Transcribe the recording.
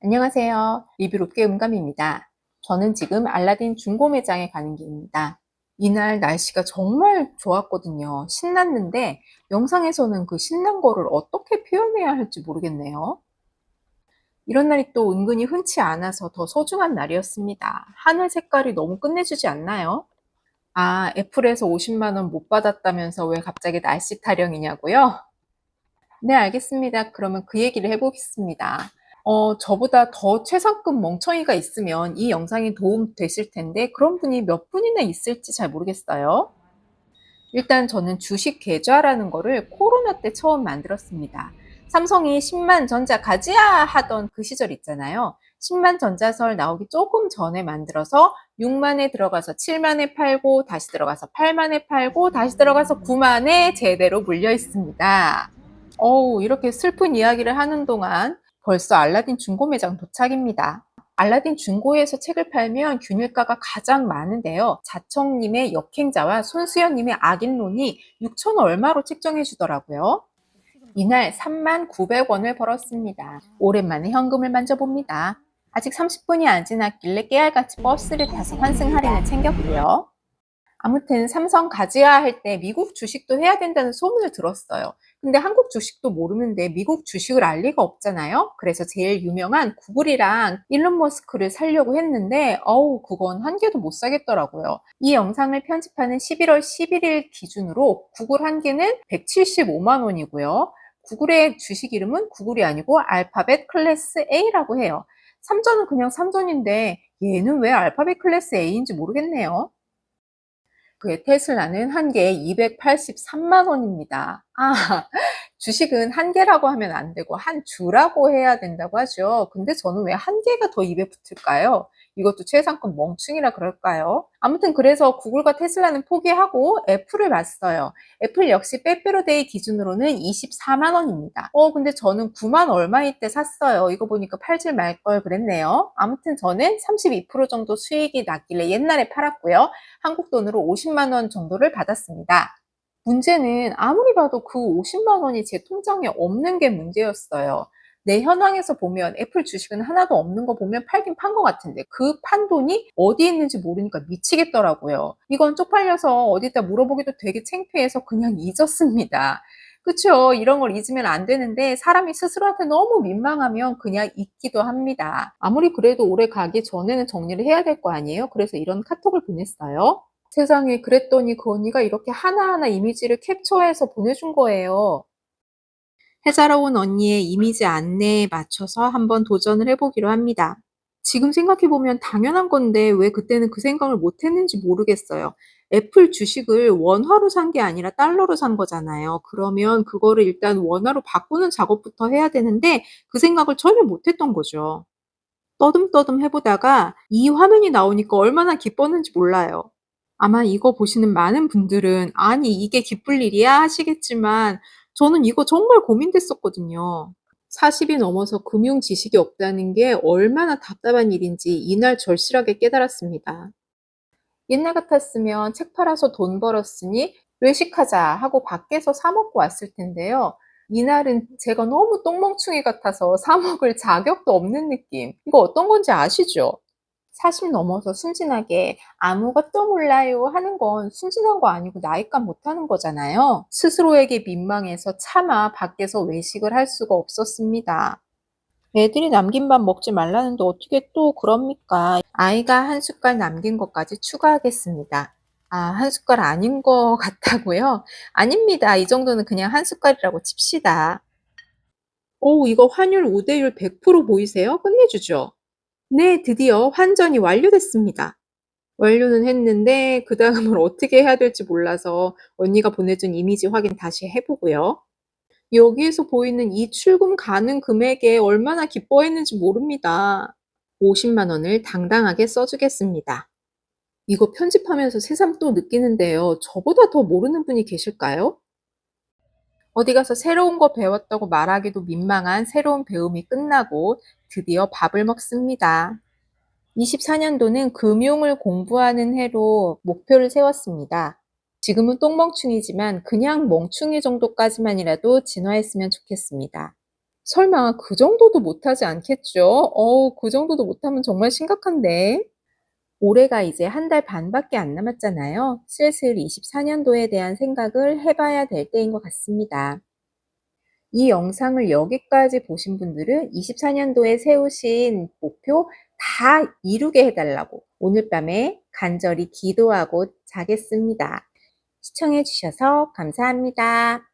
안녕하세요. 리뷰 롯게 음감입니다. 저는 지금 알라딘 중고 매장에 가는 길입니다. 이날 날씨가 정말 좋았거든요. 신났는데 영상에서는 그 신난 거를 어떻게 표현해야 할지 모르겠네요. 이런 날이 또 은근히 흔치 않아서 더 소중한 날이었습니다. 하늘 색깔이 너무 끝내주지 않나요? 아, 애플에서 50만 원 못 받았다면서 왜 갑자기 날씨 타령이냐고요? 네, 알겠습니다. 그러면 그 얘기를 해보겠습니다. 어, 저보다 더 최상급 멍청이가 있으면 이 영상이 도움 되실 텐데 그런 분이 몇 분이나 있을지 잘 모르겠어요. 일단 저는 주식 계좌라는 거를 코로나 때 처음 만들었습니다. 삼성이 10만 전자 가지야 하던 그 시절 있잖아요. 10만 전자설 나오기 조금 전에 만들어서 6만에 들어가서 7만에 팔고 다시 들어가서 8만에 팔고 다시 들어가서 9만에 제대로 물려 있습니다. 어우, 이렇게 슬픈 이야기를 하는 동안 벌써 알라딘 중고 매장 도착입니다. 알라딘 중고에서 책을 팔면 균일가가 가장 많은데요. 자청님의 역행자와 손수연님의 악인론이 6천 얼마로 책정해 주더라고요. 이날 3만 900원을 벌었습니다. 오랜만에 현금을 만져봅니다. 아직 30분이 안 지났길래 깨알같이 버스를 타서 환승 할인을 챙겼고요. 아무튼 삼성 가지야 할 때 미국 주식도 해야 된다는 소문을 들었어요. 근데 한국 주식도 모르는데 미국 주식을 알 리가 없잖아요. 그래서 제일 유명한 구글이랑 일론 머스크를 살려고 했는데 어우 그건 한 개도 못 사겠더라고요. 이 영상을 편집하는 11월 11일 기준으로 구글 한 개는 175만 원이고요. 구글의 주식 이름은 구글이 아니고 알파벳 클래스 A라고 해요. 삼전은 그냥 삼전인데 얘는 왜 알파벳 클래스 A인지 모르겠네요. 그의 테슬라는 한 개에 283만 원입니다. 아, 주식은 한 개라고 하면 안 되고 한 주라고 해야 된다고 하죠. 근데 저는 왜 한 개가 더 입에 붙을까요? 이것도 최상급 멍충이라 그럴까요? 아무튼 그래서 구글과 테슬라는 포기하고 애플을 봤어요. 애플 역시 빼빼로데이 기준으로는 24만 원입니다. 어 근데 저는 9만 얼마일 때 샀어요. 이거 보니까 팔질 말 걸 그랬네요. 아무튼 저는 32% 정도 수익이 났길래 옛날에 팔았고요. 한국 돈으로 50만 원 정도를 받았습니다. 문제는 아무리 봐도 그 50만 원이 제 통장에 없는 게 문제였어요. 내 현황에서 보면 애플 주식은 하나도 없는 거 보면 팔긴 판 것 같은데 그 판 돈이 어디에 있는지 모르니까 미치겠더라고요. 이건 쪽팔려서 어디다 물어보기도 되게 창피해서 그냥 잊었습니다. 그쵸? 이런 걸 잊으면 안 되는데 사람이 스스로한테 너무 민망하면 그냥 잊기도 합니다. 아무리 그래도 오래 가기 전에는 정리를 해야 될 거 아니에요? 그래서 이런 카톡을 보냈어요. 세상에 그랬더니 그 언니가 이렇게 하나하나 이미지를 캡처해서 보내준 거예요. 해자로운 언니의 이미지 안내에 맞춰서 한번 도전을 해보기로 합니다. 지금 생각해보면 당연한 건데 왜 그때는 그 생각을 못했는지 모르겠어요. 애플 주식을 원화로 산 게 아니라 달러로 산 거잖아요. 그러면 그거를 일단 원화로 바꾸는 작업부터 해야 되는데 그 생각을 전혀 못했던 거죠. 떠듬떠듬 해보다가 이 화면이 나오니까 얼마나 기뻤는지 몰라요. 아마 이거 보시는 많은 분들은 아니 이게 기쁠 일이야 하시겠지만 저는 이거 정말 고민됐었거든요. 40 이 넘어서 금융 지식이 없다는 게 얼마나 답답한 일인지 이날 절실하게 깨달았습니다. 옛날 같았으면 책 팔아서 돈 벌었으니 외식하자 하고 밖에서 사 먹고 왔을 텐데요. 이날은 제가 너무 똥멍충이 같아서 사 먹을 자격도 없는 느낌. 이거 어떤 건지 아시죠? 40 넘어서 순진하게 아무것도 몰라요 하는 건 순진한 거 아니고 나이값 못하는 거잖아요. 스스로에게 민망해서 차마 밖에서 외식을 할 수가 없었습니다. 애들이 남긴 밥 먹지 말라는데 어떻게 또 그럽니까? 아이가 한 숟갈 남긴 것까지 추가하겠습니다. 아, 한 숟갈 아닌 것 같다고요? 아닙니다. 이 정도는 그냥 한 숟갈이라고 칩시다. 오, 이거 환율 우대율 100% 보이세요? 끝내주죠. 네, 드디어 환전이 완료됐습니다. 완료는 했는데 그 다음을 어떻게 해야 될지 몰라서 언니가 보내준 이미지 확인 다시 해보고요. 여기에서 보이는 이 출금 가능 금액에 얼마나 기뻐했는지 모릅니다. 50만 원을 당당하게 써주겠습니다. 이거 편집하면서 새삼 또 느끼는데요. 저보다 더 모르는 분이 계실까요? 어디 가서 새로운 거 배웠다고 말하기도 민망한 새로운 배움이 끝나고 드디어 밥을 먹습니다. 24년도는 금융을 공부하는 해로 목표를 세웠습니다. 지금은 똥멍충이지만 그냥 멍충이 정도까지만이라도 진화했으면 좋겠습니다. 설마 그 정도도 못하지 않겠죠? 어우, 그 정도도 못하면 정말 심각한데. 올해가 이제 한 달 반밖에 안 남았잖아요. 슬슬 24년도에 대한 생각을 해봐야 될 때인 것 같습니다. 이 영상을 여기까지 보신 분들은 24년도에 세우신 목표 다 이루게 해달라고 오늘 밤에 간절히 기도하고 자겠습니다. 시청해주셔서 감사합니다.